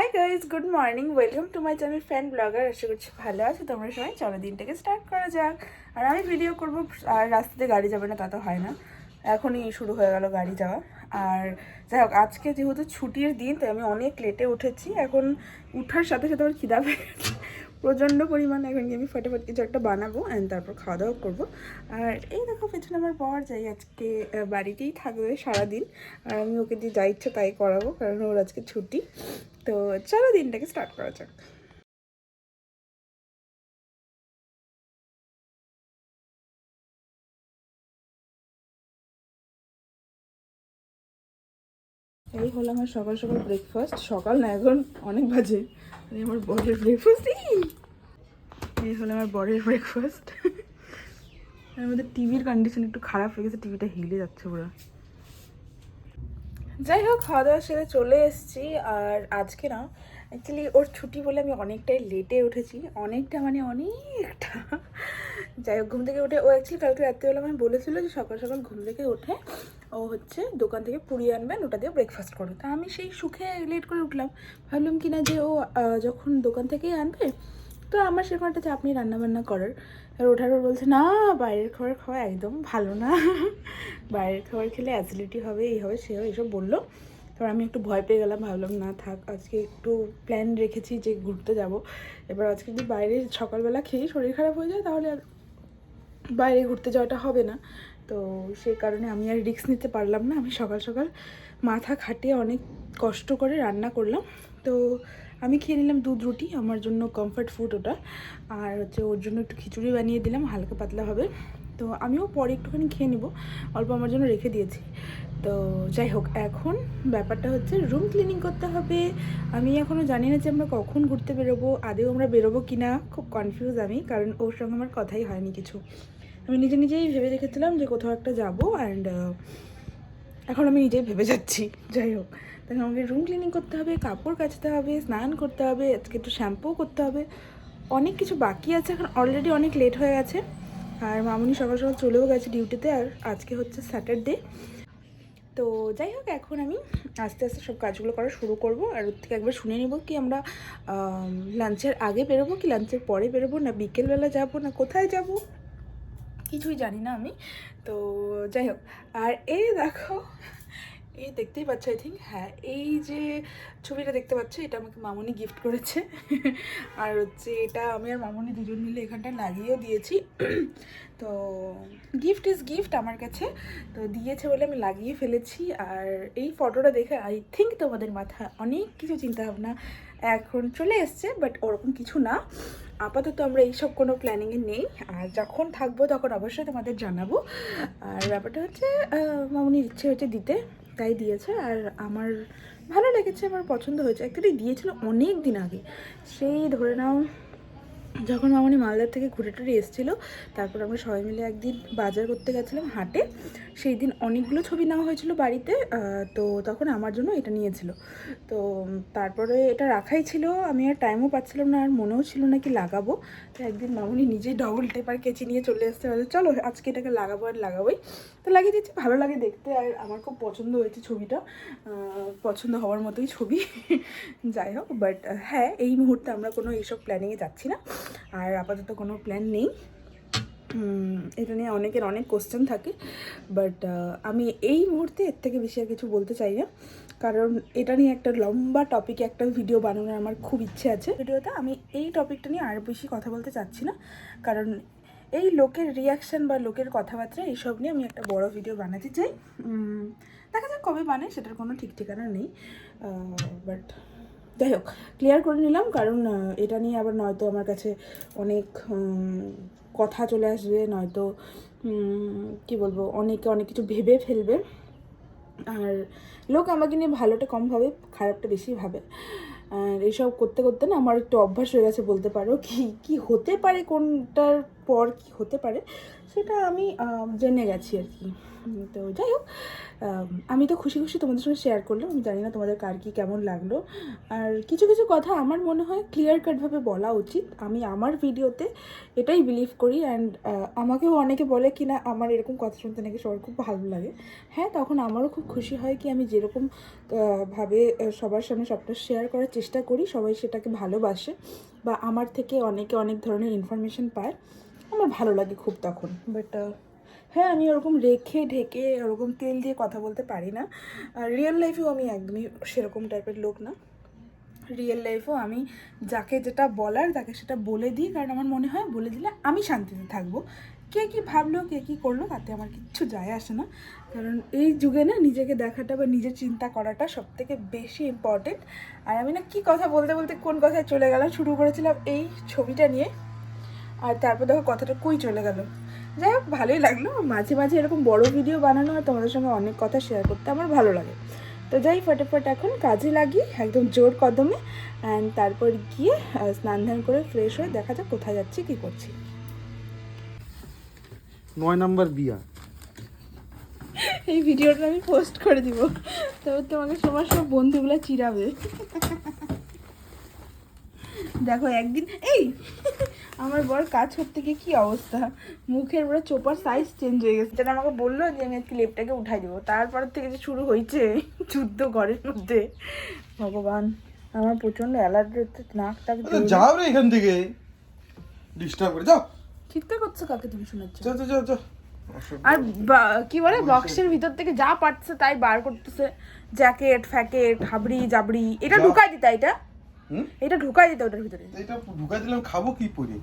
Hi guys good morning welcome to my channel fan blogger আশা করছি ভালো আছো। তোমরা সবাই চলো দিনটাকে স্টার্ট করা যাক। আর আমি ভিডিও করব, আর রাস্তাতে গাড়ি যাবে না তা তো হয় না। এখনই শুরু হয়ে গেল গাড়ি যাওয়া। আর যাই হোক, আজকে যেহেতু ছুটির দিন, তাই আমি অনেক লেটে উঠেছি। এখন উঠার সাথে সাথে আমার খিদা পেয়ে প্রচণ্ড পরিমাণে এখন আমি ফটাফট কিছু একটা বানাবো অ্যান্ড তারপর খাওয়া দাওয়া করব। আর এই দেখো, পেছনে আমার বর যাই আজকে বাড়িতেই থাকবে সারাদিন। আর আমি ওকে দিয়ে যা ইচ্ছে তাই করাবো, কারণ ওর আজকে ছুটি। তো চলো দিনটাকে স্টার্ট করা যাক। এই হলো আমার সকাল সকাল ব্রেকফাস্ট সকাল না, এখন অনেক বাজে। আমার বরের ব্রেকফাস্ট এই। হলো আমার বরের ব্রেকফাস্ট এর মধ্যে টিভির কন্ডিশন একটু খারাপ হয়ে গেছে, টিভিটা হিলে যাচ্ছে পুরো। যাই হোক খাওয়া দাওয়া সেরে চলে এসেছি। আর আজকে না অ্যাকচুয়ালি ওর ছুটি বলে আমি অনেকটাই লেটে উঠেছি। অনেকটা মানে অনেকটা। যাই হোক, ঘুম থেকে উঠে ও অ্যাকচুয়ালি কালকে রাত্রিবেলা আমি বলেছিল যে সকাল সকাল ঘুম থেকে উঠে ও হচ্ছে দোকান থেকে পুরি আনবেন ওটা দিয়ে ব্রেকফাস্ট করবে। তা আমি সেই সুখে লেট করে উঠলাম। ভাবলাম কি না যে ও যখন দোকান থেকেই আনবে, তো আমার সেরকম একটা চাপ নেই রান্নাবান্না করার। আর ওঠার পর বলছে, না, বাইরের খাবার খাওয়া একদম ভালো না। বাইরের খাবার খেলে অ্যাসিডিটি হবে, এই হবে, সে হবে এইসব বলল। তারপর আমি একটু ভয় পেয়ে গেলাম, ভাবলাম, না, থাক, আজকে একটু প্ল্যান রেখেছি যে ঘুরতে যাব। এবার আজকে যদি বাইরে সকালবেলা খেয়ে শরীর খারাপ হয়ে যায়, তাহলে আর বাইরে ঘুরতে যাওয়াটা হবে না। তো সেই কারণে আমি আর রিস্ক নিতে পারলাম না। আমি সকাল সকাল মাথা খাটিয়ে অনেক কষ্ট করে রান্না করলাম। তো আমি খেয়ে নিলাম দুধ রুটি, আমার জন্য কমফর্ট ফুড ওটা। আর হচ্ছে ওর জন্য একটু খিচুড়ি বানিয়ে দিলাম, হালকা পাতলা হবে। তো আমিও পরে একটুখানি খেয়ে নিব, অল্প আমার জন্য রেখে দিয়েছি। তো যাই হোক, এখন ব্যাপারটা হচ্ছে রুম ক্লিনিং করতে হবে। আমি এখনও জানি না যে আমরা কখন ঘুরতে বেরোবো, আদেও আমরা বেরোবো কি না খুব কনফিউজ আমি, কারণ ওর সঙ্গে আমার কথাই হয়নি কিছু। আমি নিজে নিজেই ভেবে রেখেছিলাম যে কোথাও একটা যাব অ্যান্ড এখন আমি নিজেই ভেবে যাচ্ছি, যাই হোক। তখন আমাকে রুম ক্লিনিং করতে হবে, কাপড় কাচতে হবে, স্নান করতে হবে, আজকে একটু শ্যাম্পুও করতে হবে, অনেক কিছু বাকি আছে, এখন অলরেডি অনেক লেট হয়ে গেছে। আর মামুনি সকাল সকাল চলেও গেছে ডিউটিতে আর আজকে হচ্ছে স্যাটারডে তো যাই হোক, এখন আমি আস্তে আস্তে সব কাজগুলো করা শুরু করব, আর ওর থেকে একবার শুনে নিব কি আমরা লাঞ্চের আগে বেরোবো, কি লাঞ্চের পরে বেরোবো, না বিকেলবেলা যাব, না কোথায় যাব। কিছুই জানি না আমি। তো যাই হোক, আর এই দেখো এই দেখতেই পাচ্ছ আই থিঙ্ক হ্যাঁ এই যে ছবিটা দেখতে পাচ্ছ, এটা আমাকে মামুনি গিফট করেছে। আর হচ্ছে এটা আমি আর মামুনি দুজন মিলে এখানটা লাগিয়েও দিয়েছি। তো গিফট ইজ গিফট আমার কাছে। তো দিয়েছে বলে আমি লাগিয়ে ফেলেছি। আর এই ফটোটা দেখে আই থিঙ্ক তোমাদের মাথায় অনেক কিছু চিন্তা ভাবনা এখন চলে এসছে বাট ওরকম কিছু না। আপাতত আমরা এইসব কোনো প্ল্যানিংয়ে নেই। আর যখন থাকব তখন অবশ্যই তোমাদের জানাব। আর ব্যাপারটা হচ্ছে মামুনির ইচ্ছে হচ্ছে দিতে, তাই দিয়েছে। আর আমার ভালো লেগেছে, আমার পছন্দ হয়েছে। অ্যাকচুয়ালি দিয়েছিল অনেক দিন আগে। সেই ধরে নাও, যখন মামনি মালদার থেকে ঘুরে টুরে এসেছিল, তারপর আমরা সবাই মিলে একদিন বাজার করতে গেছিলাম হাটে। সেই দিন অনেকগুলো ছবি নেওয়া হয়েছিল বাড়িতে তো তখন আমার জন্য এটা নিয়েছিল। তো তারপরে এটা রাখাই ছিল, আমি আর টাইমও পাচ্ছিলাম না, আর মনেও ছিল না কি লাগাবো। তো একদিন মামনি নিজেই ডবল টেপার কেচি নিয়ে চলে এসছে, বলে চলো আজকে এটাকে লাগাবো আর লাগাবোই। তো লাগিয়ে দিচ্ছি ভালো লাগে দেখতে, আর আমার খুব পছন্দ হয়েছে ছবিটা পছন্দ হওয়ার মতোই ছবি। যাই হোক বাট হ্যাঁ এই মুহূর্তে আমরা কোনো এইসব প্ল্যানিংয়ে যাচ্ছি না, আর আপাতত কোনো প্ল্যান নেই। এটা নিয়ে অনেকের অনেক কোশ্চেন থাকে বাট আমি এই মুহূর্তে এর থেকে বেশি আর কিছু বলতে চাই না, কারণ এটা নিয়ে একটা লম্বা টপিকে একটা ভিডিও বানানোর আমার খুব ইচ্ছে আছে। ভিডিওতে আমি এই টপিকটা নিয়ে আর বেশি কথা বলতে চাচ্ছি না, কারণ এই লোকের রিয়াকশান বা লোকের কথাবার্তা, এইসব নিয়ে আমি একটা বড় ভিডিও বানাতে চাই। দেখা যাক কবে বানাই, সেটার কোনো ঠিক ঠিকানা নেই বাট যাই হোক ক্লিয়ার করে নিলাম, কারণ এটা নিয়ে আবার নয়তো আমার কাছে অনেক কথা চলে আসবে, নয়তো কি বলব, অনেকে অনেক কিছু ভেবে ফেলবে। আর লোক আমাকে নিয়ে ভালোটা কম ভাবে, খারাপটা বেশি ভাবে। আর এইসব করতে করতে না আমার একটু অভ্যাস হয়ে গেছে বলতে পারো কি কি হতে পারে, কোনটার পর কি হতে পারে, সেটা আমি জেনে গেছি আর কি। তো যাই হোক, আমি তো খুশি খুশি তোমাদের সঙ্গে শেয়ার করলাম। আমি জানি না তোমাদের কার কী কেমন লাগল। আর কিছু কিছু কথা আমার মনে হয় ক্লিয়ার কাটভাবে বলা উচিত। আমি আমার ভিডিওতে এটাই বিলিভ করি অ্যান্ড আমাকেও অনেকে বলে কি না, আমার এরকম কথা শুনতে নাকি সবার খুব ভালো লাগে। হ্যাঁ তখন আমারও খুব খুশি হয় কি আমি যেরকম ভাবে সবার সামনে সবটা শেয়ার করার চেষ্টা করি, সবাই সেটাকে ভালোবাসে বা আমার থেকে অনেকে অনেক ধরনের ইনফরমেশন পায়। আমার ভালো লাগে খুব তখন বাট হ্যাঁ আমি ওরকম রেখে ঢেকে ওরকম তেল দিয়ে কথা বলতে পারি না। আর রিয়েল লাইফেও আমি একদমই সেরকম টাইপের লোক না। রিয়েল লাইফেও আমি যাকে যেটা বলার, তাকে সেটা বলে দিই। কারণ আমার মনে হয় বলে দিলে আমি শান্তিতে থাকব। কে কী ভাবলো, কে কী করল, তাতে আমার কিচ্ছু যায় আসে না। কারণ এই যুগে না নিজেকে দেখাটা বা নিজের চিন্তা করাটা সব থেকে বেশি ইম্পর্টেন্ট আর আমি না কী কথা বলতে বলতে কোন কথায় চলে গেলাম, শুরু করেছিলাম এই ছবিটা নিয়ে। আর তারপর দেখো কথাটা কই চলে গেল। যাই হোক ভালোই লাগল। মাঝে মাঝে এরকম বড় ভিডিও বানানো আর তোমাদের সঙ্গে অনেক কথা শেয়ার করতে আমার ভালো লাগে। তো যাই ফটাফট এখন কাজে লাগি একদম জোর কদমে অ্যান্ড তারপর গিয়ে স্নান ধান করে ফ্রেশ হয়ে দেখা যাক কোথায় যাচ্ছি কী করছি। নয় নাম্বার বিয়া। এই ভিডিওটা আমি পোস্ট করে দিব। তবে তোমাকে সবার সব বন্ধুগুলো চিরাবে। দেখো একদিন এই! আমার বর কাজ করতে গিয়ে কি অবস্থা? মুখের পুরো চোপার সাইজ চেঞ্জ হয়ে গেছে। যেটা আমাকে বলল যে আমি আজকে লেপটাকে উঠাই দেবো। তারপর থেকে যে শুরু হয়েছে যুদ্ধ ঘরের মধ্যে। ভগবান আমার প্রচণ্ড অ্যালার্জি হচ্ছে নাক টাক আরে যাও রে এখান থেকে। ডিস্টার্ব করে যাও। চিৎকার করছ কাকে তুমি শোনাচ্ছ যাও যাও, যাও আর বা- কি বলে বক্সের ভিতর থেকে যা পারছে তাই বার করতেছে। জ্যাকেট ফ্যাকেট হাবড়ি জাবড়ি এটা। ঢুকাই দিতা এটা? এটা ঢুকাই দিতে ওটার ভিতরে। এটা ঢুকাই দিলাম খাব কি পরে?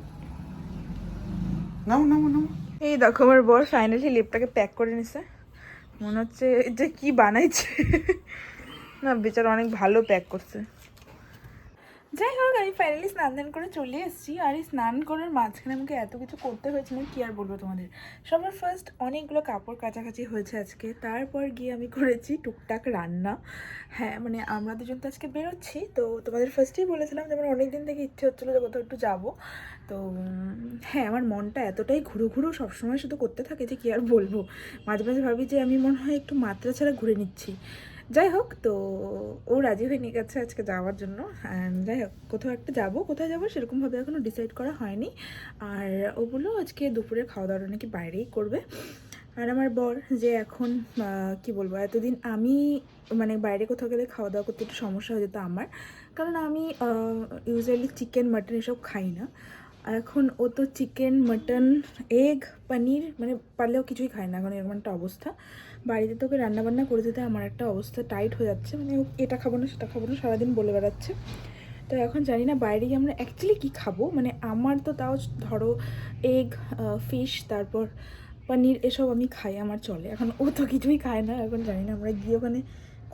নাও নাও নাও। এই দেখো আমার বর ফাইনালি লিপটাকে প্যাক করে নিছে। মনে হচ্ছে যে কি বানাইছে। না বেচারা অনেক ভালো প্যাক করছে। যাই হোক আমি ফাইনালি স্নান ধান করে চলে এসেছি আর এই স্নান করার মাঝখানে আমাকে এত কিছু করতে হয়েছে না কি আর বলব তোমাদের? সবার ফার্স্ট অনেকগুলো কাপড় কাছাকাছি হয়েছে আজকে। তারপর গিয়ে আমি করেছি টুকটাক রান্না। হ্যাঁ মানে আমরা দুজন তো আজকে বেরোচ্ছি, তো তোমাদের ফার্স্টেই বলেছিলাম যে আমার অনেক দিন থেকে ইচ্ছে হচ্ছিল যে কোথাও একটু যাব। তো হ্যাঁ আমার মনটা এতটাই ঘুরো ঘুরো সবসময় শুধু করতে থাকে যে কি আর বলব? মাঝে মাঝে ভাবি যে আমি মনে হয় একটু মাত্রা ছাড়া ঘুরে নিচ্ছি। যাই হোক, তো ও রাজি হয়ে নিয়ে গেছে আজকে যাওয়ার জন্য। যাই হোক, কোথাও একটা যাব, কোথায় যাব সেরকমভাবে এখনও ডিসাইড করা হয়নি। আর ও বলল আজকে দুপুরে খাওয়া দাওয়া নাকি বাইরেই করবে। আর আমার বর যে এখন কি বলব, এতদিন আমি মানে বাইরে কোথাও গেলে খাওয়া দাওয়া করতে একটু সমস্যা হয়ে যেত আমার। কারণ আমি ইউজুয়ালি চিকেন মাটন এসব খাই না। আর এখন ও তো চিকেন, মাটন, এগ, পনির মানে পারলেও কিছুই খায় না। এখন এরকম একটা অবস্থা। বাড়িতে তোকে রান্নাবান্না করে দিতে আমার একটা অবস্থা টাইট হয়ে যাচ্ছে। মানে এটা খাব না, সেটা খাব না, সারাদিন বলে বেড়াচ্ছে। তো এখন জানি না বাইরে গিয়ে আমরা অ্যাকচুয়ালি কী খাব? মানে আমার তো তাও ধরো এগ ফিশ তারপর পনির এসব আমি খাই, আমার চলে। এখন ও তো কিছুই খায় না, এখন জানি না আমরা গিয়ে ওখানে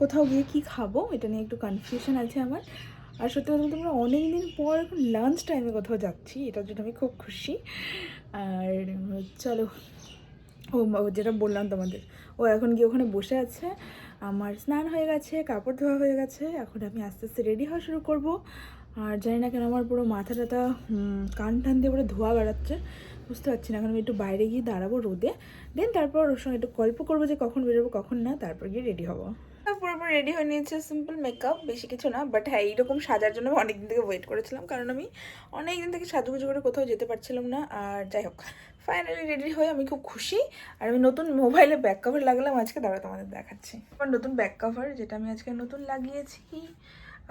কোথাও গিয়ে কি খাব, এটা নিয়ে একটু কনফিউশন আছে আমার। আর সত্যি কথা বলতে আমরা অনেক দিন পর এখন লাঞ্চ টাইমে কোথাও যাচ্ছি, এটার জন্য আমি খুব খুশি। আর চলো, ও যেটা বললাম তোমাদের, ও এখন গিয়ে ওখানে বসে আছে, আমার স্নান হয়ে গেছে, কাপড় ধোয়া হয়ে গেছে, এখন আমি আস্তে আস্তে রেডি হওয়া শুরু করব। আর জানি না কেন আমার পুরো মাথা টাথা কান টান দিয়ে পুরো ধোয়া বেড়াচ্ছে, বুঝতে পারছি না, এখন আমি একটু বাইরে গিয়ে দাঁড়াবো রোদে দেন তারপর ওর সঙ্গে একটু গল্প করব যে কখন বেরোবো, কখন না, তারপর গিয়ে রেডি হব। পুরোপুরি রেডি হয়ে নিয়েছে সিম্পল মেকআপ বেশি কিছু না বাট হ্যাঁ এইরকম সাজার জন্য আমি অনেকদিন থেকে ওয়েট করেছিলাম, কারণ আমি অনেক দিন থেকে সাজুগুজু করে কোথাও যেতে পারছিলাম না, আর যাই হোক ফাইনালি রেডি হয়ে আমি খুব খুশি, আর আমি নতুন মোবাইলে ব্যাক কভার লাগালাম আজকে দাঁড়া তোমাদের দেখাচ্ছি। আমার নতুন ব্যাক কভার যেটা আমি আজকে নতুন লাগিয়েছি,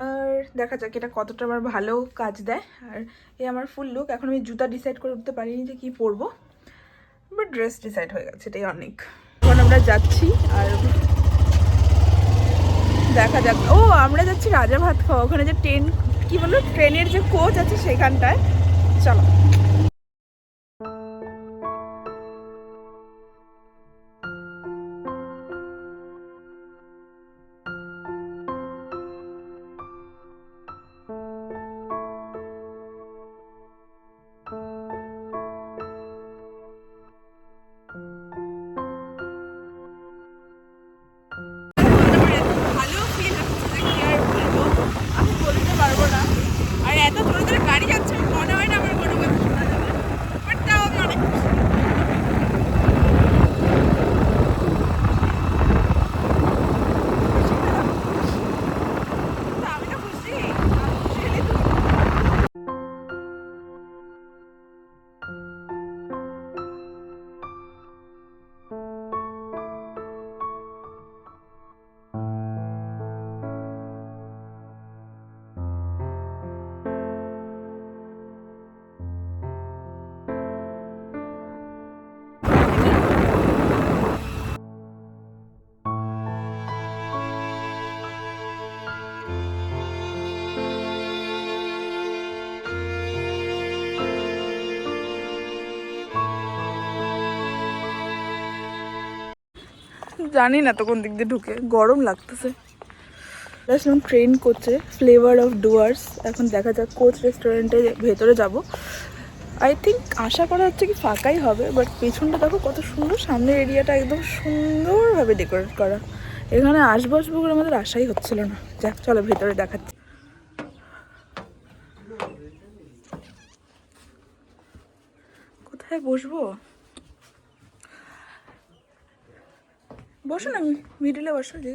আর দেখা যাক এটা কতটা আমার ভালো কাজ দেয়, আর এই আমার ফুল লুক এখন আমি জুতা ডিসাইড করে উঠতে পারিনি যে কী পরবো বাট ড্রেস ডিসাইড হয়ে গেছে, এটাই অনেক। এখন আমরা যাচ্ছি, আর দেখা যাক। ও, আমরা যাচ্ছি রাজা ভাত খাওয়া। ওখানে যে ট্রেন কি বলল? ট্রেনের যে কোচ আছে সেখানটায়। চলো। জানি না তো কোন দিক দিয়ে ঢুকে, গরম লাগতেছে। আসলাম ট্রেন কোচে ফ্লেভার অফ ডুয়ার্স এখন দেখা যাক কোচ রেস্টুরেন্টে ভেতরে যাব। আই থিঙ্ক আশা করা হচ্ছে কি ফাঁকাই হবে বাট পেছনটা দেখো কত সুন্দর, সামনের এরিয়াটা একদম সুন্দরভাবে ডেকোরেট করা। এখানে আসব আসব করে আমাদের আশাই হচ্ছিল না। যাক, চলো ভেতরে দেখাচ্ছি। কোথায় বসবো? বসো না মিডিলে বসো যে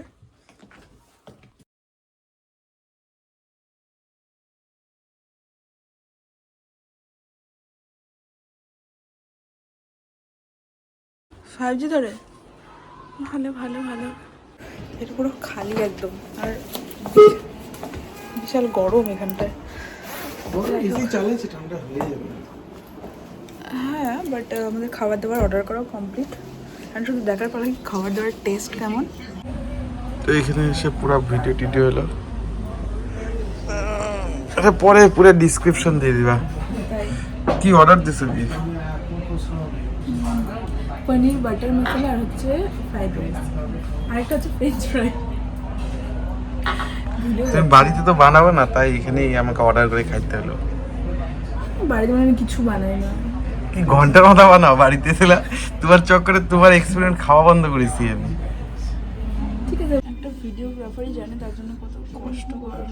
ফাইভ জি ধরে? ভালো ভালো ভালো। এটা পুরো খালি একদম আর বিশাল গরম এখানটায়। ঠান্ডা হয়ে যাবে। হ্যাঁ বাট আমাদের খাবার দাবার অর্ডার করা কমপ্লিট আর শুধু দেখার পরে খাবার দাবার টেস্ট কেমন? তো এখানে এসে পুরো ভিডিও টিডিও এলো। আচ্ছা পরে পুরো ডিসক্রিপশন দিয়ে দিবা। কি অর্ডার দিছো কি পনির বাটার মশলা আর হচ্ছে ফ্রাইড রাইস আরেকটা হচ্ছে ফ্রেঞ্চ ফ্রাই বাড়িতে তো বানাবো না তাই এখানেই আমাকে অর্ডার করে খাইতে হলো। বাড়িতে মানে কিছু বানাই না। কি ঘণ্টার মতো বানাও বাড়িতে ছিল। তোমার চক্করে তোমার এক্সপেরিমেন্ট খাওয়া বন্ধ করেছি আমি। ঠিক আছে, একটা ভিডিওগ্রাফারই জানে তার জন্য কত কষ্ট করে।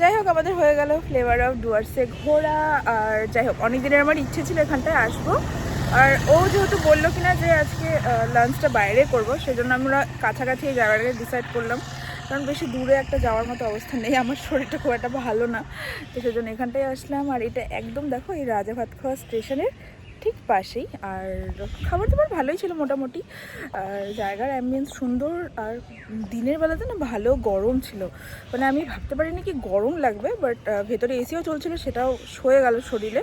যাই হোক, আমাদের হয়ে গেল ফ্লেভার অফ ডুয়ার্সে ঘোরা আর যাই হোক অনেক দিনের আমার ইচ্ছে ছিল এখানটায় আসব। আর ও যেহেতু বলল কিনা যে আজকে লাঞ্চটা বাইরে করব, সেজন্য আমরা কাছাকাছি এই জায়গাটাকে ডিসাইড করলাম। কারণ বেশি দূরে একটা যাওয়ার মতো অবস্থা নেই, আমার শরীরটা খুব একটা ভালো না। তো সেজন্য এখানটায় আসলাম। আর এটা একদম দেখো, এই রাজা ভাতখাওয়া স্টেশনের ঠিক পাশেই। আর খাবার দাবার ভালোই ছিল মোটামুটি। আর জায়গার অ্যাম্বিয়েন্স সুন্দর, আর দিনের বেলাতে না ভালো গরম ছিল। মানে আমি ভাবতে পারিনি কি গরম লাগবে বাট ভেতরে এসিও চলছিল, সেটাও সয়ে গেল শরীরে।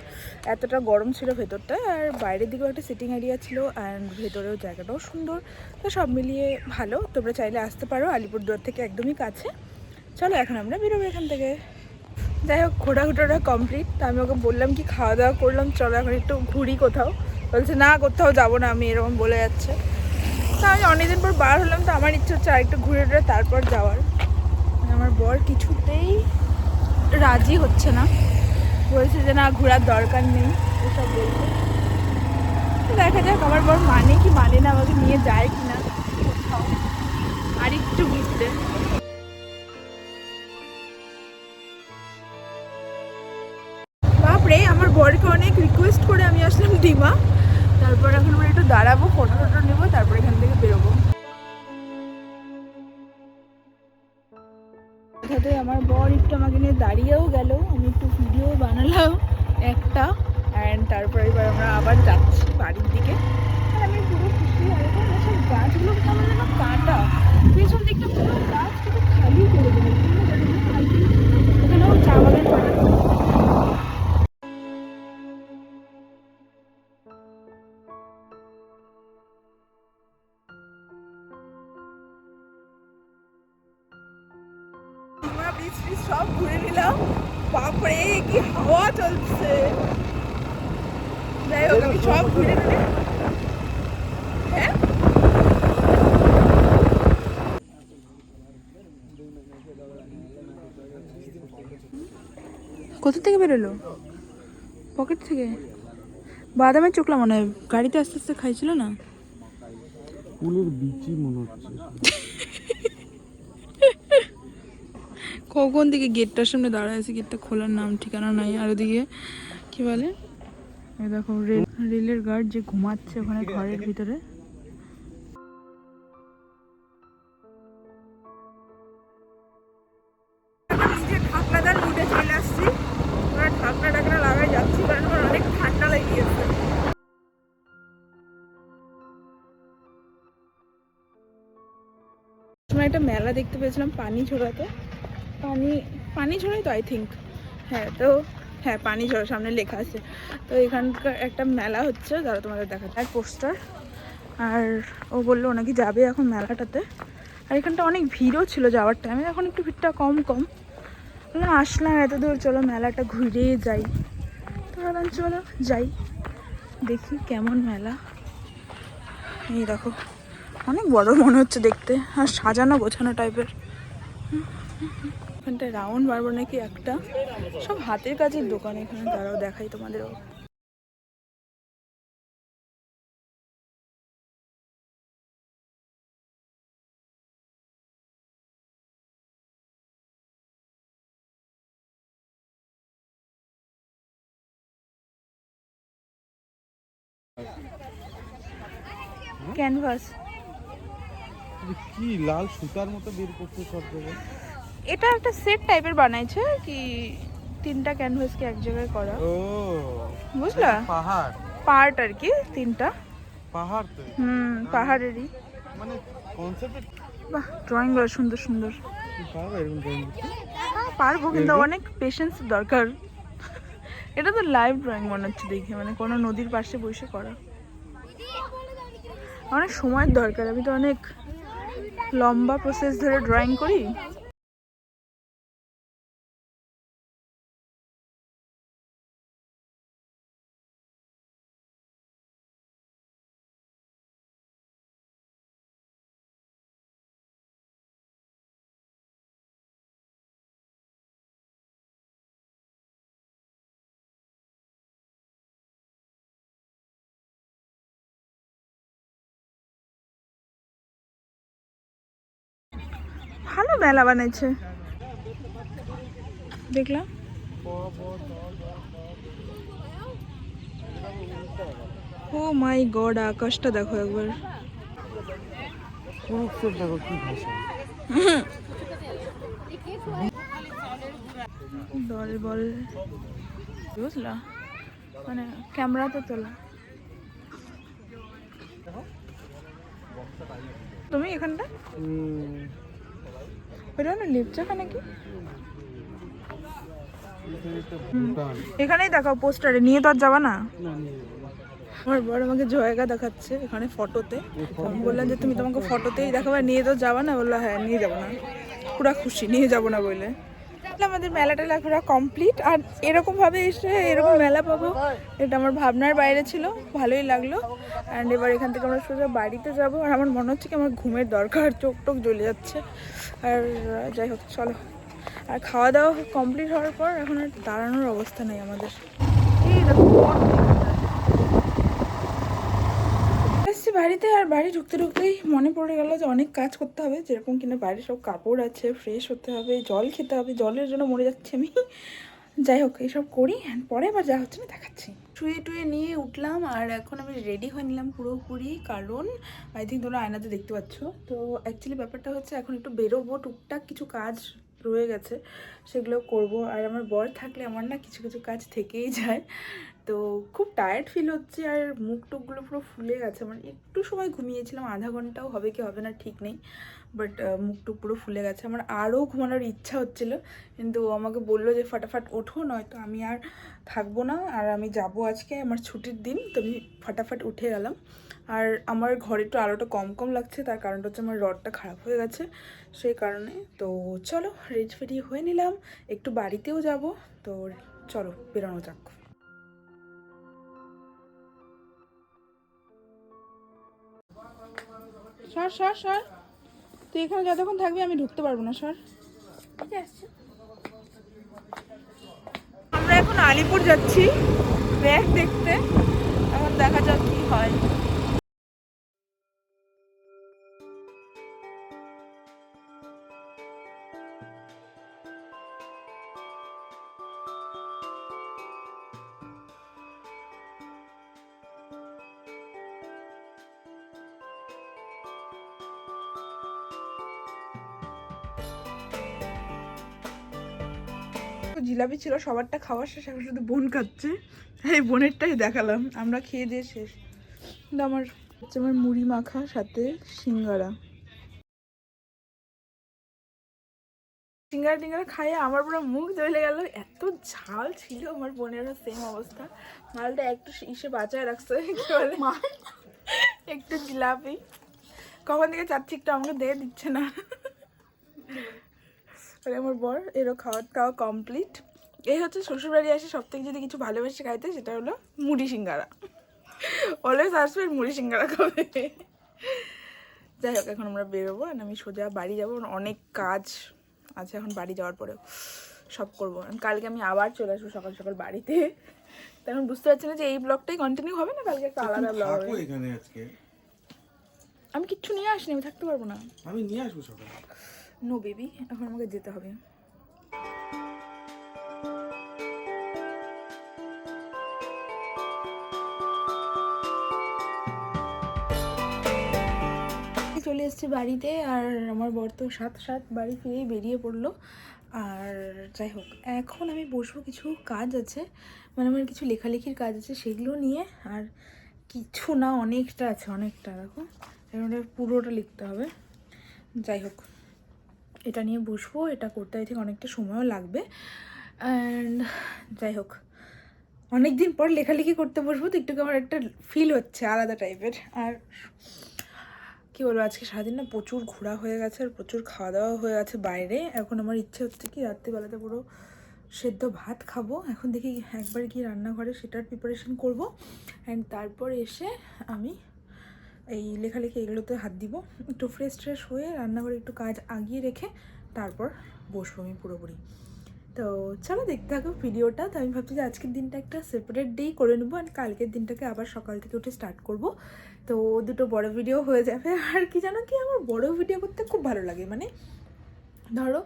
এতটা গরম ছিল ভেতরটা আর বাইরের দিকেও একটা সিটিং এরিয়া ছিল অ্যান্ড ভেতরেও জায়গাটাও সুন্দর। তো সব মিলিয়ে ভালো। তোমরা চাইলে আসতে পারো, আলিপুরদুয়ার থেকে একদমই কাছে। চলো, এখন আমরা বেরোবো এখান থেকে। যাই হোক ঘোরাঘুটোটা কমপ্লিট তা আমি ওকে বললাম কি খাওয়া দাওয়া করলাম, চলো এখন একটু ঘুরি কোথাও। বলছে, না, কোথাও যাব না আমি, এরকম বলে যাচ্ছে। তা আমি অনেকদিন পর বার হলাম, তো আমার ইচ্ছে হচ্ছে আরেকটু ঘুরে টুরে তারপর যাওয়ার। আমার বর কিছুতেই রাজি হচ্ছে না। বলছে যে, না, ঘোরার দরকার নেই। এসব বলছে। দেখা যাক, আমার বর মানে কি মানে না, আমাকে নিয়ে যায় কি না আর একটু ঘুরতে। বরকে অনেক রিকোয়েস্ট করে আমি আসলাম ডিমা। তারপর এখন আমরা একটু দাঁড়াবো ফটো টটো নেব, তারপর এখান থেকে বেরোবো। সাথে আমার বর একটু আমাকে নিয়ে দাঁড়িয়েও গেল, আমি একটু ভিডিও বানালাম একটা অ্যান্ড তারপরে এবার আমরা আবার যাচ্ছি বাড়ির দিকে। আমি পুরো খুশি আর গাছগুলো কেমন যেন কাটা। পেছন দিকটা পুরো বেরোলো? পকেট থেকে? বাদামের চোখলা মনে হয়। গাড়িতে আস্তে আস্তে খাইছিল না? ফুলের বিচি মনে হচ্ছে। কখন থেকে গেটটার সামনে দাঁড়ায় আছে? গেটটা খোলার নাম ঠিকানা নাই। আর ওদিকে কি বলে? দেখো রেল রেলের গার্ড যে ঘুমাচ্ছে ওখানে ঘরের ভিতরে। একটা মেলা দেখতে পেয়েছিলাম পানি ঝোড়াতে পানি পানি ঝোড়াই তো আই থিঙ্ক হ্যাঁ তো হ্যাঁ পানি ঝোড়া সামনে লেখা আছে। তো এখানকার একটা মেলা হচ্ছে যারা তোমাদের দেখাচ্ছে। আর পোস্টার, আর ও বলল ও নাকি যাবে এখন মেলাটাতে। আর এখানটা অনেক ভিড়ও ছিল যাওয়ার টাইমে এখন একটু ভিড়টা কম কম। আসলাম এত দূর, চলো মেলাটা ঘুরে যাই। তো চলো যাই, দেখি কেমন মেলা। এই দেখো। অনেক বড় মনে হচ্ছে দেখতে। আর সাজানো, গোছানো টাইপের এখানটায় রাউন্ড মারবো নাকি একটা? সব হাতের কাজের দোকান এখানে তারাও দেখাই তোমাদেরও। ক্যানভাস কি লাল সুতার মতো বের করছে সব জায়গায়? এটা একটা সেট টাইপের বানাইছে কি তিনটা ক্যানভাসকে এক জায়গায় করা। ও বুঝলা? পাহাড়? পার্ট আর কি তিনটা। পাহাড় তো হুম পাহাড়েরই। মানে কনসেপ্ট বাহ ড্রয়িংগুলো সুন্দর সুন্দর। পারব কিন্তু অনেক পেশেন্স দরকার। এটা তো লাইভ ড্রয়িং মনে হচ্ছে দেখে মানে কোনো নদীর পাশে বসে করা। অনেক সময়ের দরকার আমি তো অনেক লম্বা প্রসেস ধরে ড্রয়িং করি? ভালো মেলা বানাইছে। দেখলাম। ও মাই গড, আকাশটা দেখো একবার। দেখো দল বল। বুঝলা? মানে ক্যামেরাতে তোলা। তুমি এখানটা? ওটা না লিপচাকা নাকি? এখানেই দেখাও পোস্টারে নিয়ে তো আর যাবা না। আমার বড় আমাকে জায়গা দেখাচ্ছে এখানে ফটোতে। আমি বললাম যে তুমি তোমাকে ফটোতেই দেখাবা নিয়ে তো যাবা না। বলল হ্যাঁ নিয়ে যাব না। পুরা খুশি নিয়ে যাব না বলে। আমাদের মেলাটা ঘোরা কমপ্লিট আর এরকম ভাবে এসে এরকম মেলা পাবো, এটা আমার ভাবনার বাইরে ছিল, ভালোই লাগল। অ্যান্ড এবার এখান থেকে আমরা সোজা বাড়িতে যাব, আর আমার মনে হচ্ছে কি আমার ঘুমের দরকার, চোখ টোক জ্বলে যাচ্ছে। আর যাই হোক, চলো। আর খাওয়া দাওয়া কমপ্লিট হওয়ার পর এখন আর দাঁড়ানোর অবস্থা নেই আমাদের এই দেখো এসছি বাড়িতে আর বাড়ি ঢুকতে ঢুকতেই মনে পড়ে গেল যে অনেক কাজ করতে হবে, যেরকম কিনা বাইরে সব কাপড় আছে ফ্রেশ হতে হবে, জল খেতে হবে, জলের জন্য মরে যাচ্ছি আমি। যাই হোক, এইসব করি পরে আবার যা হচ্ছে না দেখাচ্ছি। শুয়ে টুয়ে নিয়ে উঠলাম আর এখন আমি রেডি হয়ে নিলাম পুরোপুরি, কারণ আই থিঙ্ক তোমরা আয়নাতে দেখতে পাচ্ছ। তো অ্যাকচুয়ালি ব্যাপারটা হচ্ছে এখন একটু বেরোবো, টুকটাক কিছু কাজ রয়ে গেছে, সেগুলো করব। আর আমার বর থাকলে আমার না কিছু কিছু কাজ থেকেই যায়। তো খুব টায়ার্ড ফিল হচ্ছে আর মুখ টুকগুলো পুরো ফুলে গেছে। মানে একটু সময় ঘুমিয়েছিলাম, আধা ঘন্টাও হবে কি হবে না ঠিক নেই। বাট মুখ টুক পুরো ফুলে গেছে। আমার আরও ঘুমানোর ইচ্ছা হচ্ছিল, কিন্তু আমাকে বলল যে ফাটাফাট ওঠো, নয়তো আমি আর থাকব না। আর আমি যাব আজকে, আমার ছুটির দিন, তো আমি ফাটাফাট উঠে গেলাম। আর আমার ঘরে একটু আলোটা কম কম লাগছে তার কারণটা হচ্ছে আমার রডটা খারাপ হয়ে গেছে। সেই কারণে তো চলো রেডি ফেডি হয়ে নিলাম। একটু বাড়িতেও যাব তো চলো বেরোনো যাক। সর সর সর তুই এখানে যতক্ষণ থাকবি আমি ঢুকতে পারব না সর আলিপুর যাচ্ছি ব্যাগ দেখতে। এখন দেখা যাক কি হয়। জিলাপি ছিল, সবারটা খাওয়ার শেষ, এখন শুধু বোন খাচ্ছে। এই বোনেরটাই দেখালাম, আমরা খেয়ে দিয়ে শেষ। আমার হচ্ছে আমার মুড়ি মাখা, সাথে সিঙ্গারা। সিঙ্গারা টিঙ্গারা খাইয়ে আমার পুরো মুখ জ্বলে গেল। এত ঝাল ছিল আমার বোনেরও সেম অবস্থা। মালটা একটু ইসে বাঁচায় রাখছে একটু জিলাপি। কখন থেকে চাচ্ছি একটু আমাকে দিয়ে দিচ্ছে না। আর আমার বর এরও খাওয়া দাওয়া কমপ্লিট এই হচ্ছে শ্বশুরবাড়ি আসে সব থেকে যদি কিছু ভালোবেসে খাইতে সেটা হলো মুড়ি সিঙ্গারা। অলওয়েজ আসবে মুড়ি সিঙ্গারা খাবে। যাই হোক এখন আমরা বেরোবো আর আমি সোজা বাড়ি যাব। অনেক কাজ আছে এখন বাড়ি যাওয়ার পরেও। সব করব। কালকে আমি আবার চলে আসব সকাল সকাল বাড়িতে। তো এখন বুঝতে পারছি না যে এই ব্লগটাই কন্টিনিউ হবে না কালকে একটা আলাদা ব্লগ থাকো হবে এখানে আজকে। আমি কিচ্ছু নিয়ে আসিনি আমি থাকতে পারব না। আমি নিয়ে আসব সকালে। নো বেবি এখন আমাকে যেতে হবে। চলে এসেছি বাড়িতে, আর আমার বর তো সাত সাত বাড়ি ফিরেই বেরিয়ে পড়ল। আর যাই হোক, এখন আমি বসবো কিছু কাজ আছে মানে আমার কিছু লেখালেখির কাজ আছে সেগুলো নিয়ে, আর কিছু না, অনেকটা আছে, অনেকটা, দেখো। এখন পুরোটা লিখতে হবে। যাই হোক এটা নিয়ে বসবো, এটা করতে আই থিঙ্ক অনেকটা সময়ও লাগবে। অ্যান্ড যাই হোক অনেক দিন পর লেখালেখি করতে বসবো তো একটু আমার একটা ফিল হচ্ছে আলাদা টাইপের আর কি বলব, আজকে সারাদিন না প্রচুর ঘোরা হয়ে গেছে আর প্রচুর খাওয়া দাওয়া হয়ে গেছে বাইরে। এখন আমার ইচ্ছে হচ্ছে কি রাত্রিবেলাতে পুরো সেদ্ধ ভাত খাব। এখন দেখি একবার গিয়ে রান্নাঘরে সেটার প্রিপারেশন করব। অ্যান্ড তারপর এসে আমি এই লেখালেখি এগুলোতে হাত দিব। একটু ফ্রেশ ট্রেশ হয়ে রান্নাঘরে একটু কাজ আগিয়ে রেখে তারপর বসবো আমি পুরোপুরি। তো চলো দেখতে থাকো ভিডিওটা। তো আমি ভাবছি যে আজকের দিনটা একটা সেপারেট ডেই করে নেব আর কালকের দিনটাকে আবার সকাল থেকে উঠে স্টার্ট করব। তো দুটো বড় ভিডিও হয়ে যাবে। আর কি জানো কি? আমার বড় ভিডিও করতে খুব ভালো লাগে। মানে ধরো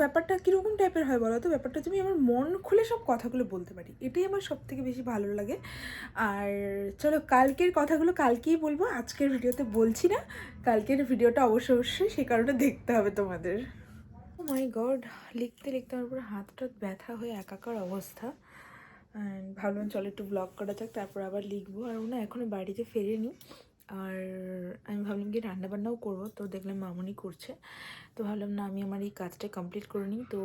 ব্যাপারটা কীরকম টাইপের হয় বলো তো? ব্যাপারটা তুমি আমার মন খুলে সব কথাগুলো বলতে পারি। এটাই আমার সব থেকে বেশি ভালো লাগে। আর চলো কালকের কথাগুলো কালকেই বলব। আজকের ভিডিওতে বলছি না। কালকের ভিডিওটা অবশ্যই অবশ্যই সে কারণে দেখতে হবে তোমাদের। মাই গড লিখতে লিখতে আমার পুরো হাত টাত ব্যথা হয়ে একাকার অবস্থা। ভাবলাম চলো একটু ব্লগ করা যাক, তারপর আবার লিখব। আর ওনা এখনও বাড়িতে ফেরেনি। আর আমি ভাবলাম কি রান্নাবান্নাও করব, তো দেখলাম মামনি করছে। তো ভাবলাম না, আমি আমার এই কাজটা কমপ্লিট করে নিই। তো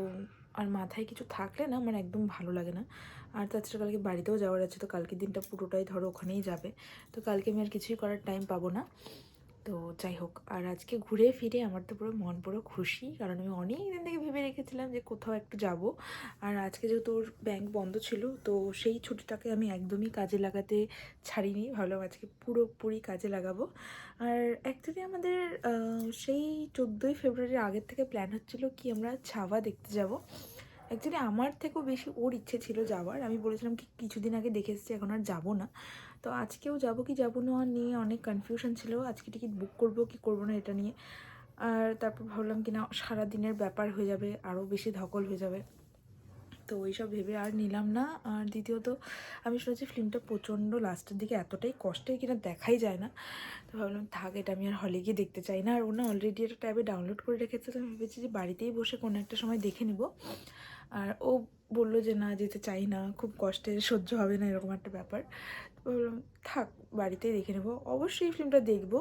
আর মাথায় কিছু থাকলে না আমার একদম ভালো লাগে না। আর তাছাড়া কালকে বাড়িতেও যাওয়ার আছে, তো কালকের দিনটা পুরোটাই ধরো ওখানেই যাবে। তো কালকে আমি আর কিছুই করার টাইম পাবো না। তো যাই হোক, আর আজকে ঘুরে ফিরে আমার তো পুরো মন পুরো খুশি। কারণ আমি অনেক দিন থেকে ভেবে রেখেছিলাম যে কোথাও একটু যাব। আর আজকে যেহেতু ওর ব্যাংক বন্ধ ছিল, তো সেই ছুটিটাকে আমি একদমই কাজে লাগাতে ছাড়িনি। ভাবলাম আজকে পুরোপুরি কাজে লাগাবো। আর অ্যাকচুয়ালি আমাদের সেই চোদ্দোই ফেব্রুয়ারির আগের থেকে প্ল্যান হচ্ছিল কি আমরা ছাওয়া দেখতে যাব। অ্যাকচুয়ালি আমার থেকেও বেশি ওর ইচ্ছে ছিল যাওয়ার। আমি বলেছিলাম কি কিছুদিন আগে দেখে এসেছি, এখন আর যাব না। তো আজকেও যাব কি যাব না নিয়ে অনেক কনফিউশন ছিল। আজকে টিকিট বুক করব কি করব না এটা নিয়ে। আর তারপর ভাবলাম কি না সারা দিনের ব্যাপার হয়ে যাবে আরও বেশি ধকল হয়ে যাবে। তো ওইসব ভেবে আর নিলাম না। আর দ্বিতীয়ত, আমি শুনেছি ফিল্মটা প্রচণ্ড লাস্টের দিকে এতটাই কষ্টের কিনা দেখাই যায় না। তো ভাবলাম, থাক, এটা আমি আর হলে গিয়ে দেখতে চাই না। আর ওনা অলরেডি একটা ট্যাবে ডাউনলোড করে রেখেছে, তো আমি ভেবেছি যে বাড়িতেই বসে কোনো একটা সময় দেখে নিব। আর ও বলল যে, না, যেতে চাই না, খুব কষ্টে, সহ্য হবে না, এরকম একটা ব্যাপার। বললাম, থাক, বাড়িতেই দেখে নেব। অবশ্যই ফিল্মটা দেখব,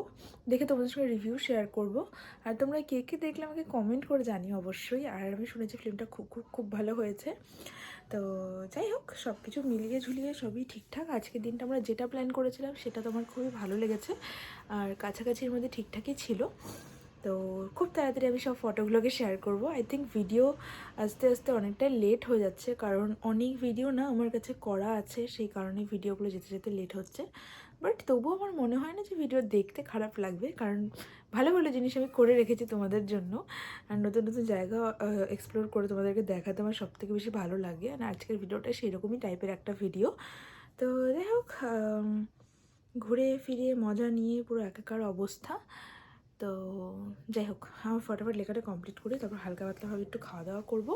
দেখে তোমাদের সঙ্গে রিভিউ শেয়ার করব। আর তোমরা কে কে দেখলে আমাকে কমেন্ট করে জানিও অবশ্যই। আর আমি শুনেছি ফিল্মটা খুব খুব খুব ভালো হয়েছে। তো যাই হোক সব কিছু মিলিয়ে ঝুলিয়ে সবই ঠিকঠাক। আজকের দিনটা আমরা যেটা প্ল্যান করেছিলাম, সেটা তো আমার খুবই ভালো লেগেছে। আর কাছাকাছির মধ্যে ঠিকঠাকই ছিল। তো খুব তাড়াতাড়ি আমি সব ফটোগুলোকে শেয়ার করব। আই থিঙ্ক ভিডিও আস্তে আস্তে অনেকটাই লেট হয়ে যাচ্ছে, কারণ অনেক ভিডিও না আমার কাছে করা আছে, সেই কারণে ভিডিওগুলো যেতে যেতে লেট হচ্ছে। বাট তবুও আমার মনে হয় না যে ভিডিও দেখতে খারাপ লাগবে, কারণ ভালো ভালো জিনিস আমি করে রেখেছি তোমাদের জন্য। আর নতুন নতুন জায়গা এক্সপ্লোর করে তোমাদেরকে দেখাতে আমার সবথেকে বেশি ভালো লাগে। আর আজকের ভিডিওটা সেরকমই টাইপের একটা ভিডিও তো যাই হোক ঘুরে ফিরে, মজা নিয়ে পুরো একাকার অবস্থা। তো যাই হোক আমার ফটাফট লেখাটা কমপ্লিট করি, তারপর হালকা পাতলাভাবে একটু খাওয়া দাওয়া করব,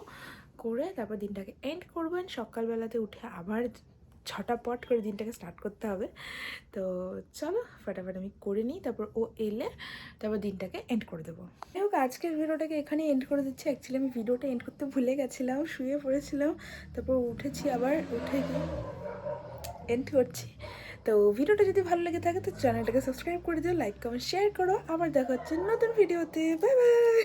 করে তারপর দিনটাকে এন্ড করব, and সকালবেলাতে উঠে আবার ছটা পট করে দিনটাকে স্টার্ট করতে হবে। তো চলো, ফটাফট আমি করে নিই, তারপর ও এলে তারপর দিনটাকে এন্ড করে দেবো। যাই হোক, আজকের ভিডিওটাকে এখানে এন্ড করে দিচ্ছি। অ্যাকচুয়ালি আমি ভিডিওটা এন্ড করতে ভুলে গেছিলাম, শুয়ে পড়েছিলাম, তারপর উঠেছি আবার, উঠে গিয়ে এন্ড করছি। তো ভিডিওটা যদি ভালো লেগে থাকে, তো চ্যানেলটাকে সাবস্ক্রাইব করে দিও লাইক কমেন্ট শেয়ার করো। আবার দেখা হচ্ছে নতুন ভিডিওতে বাই বাই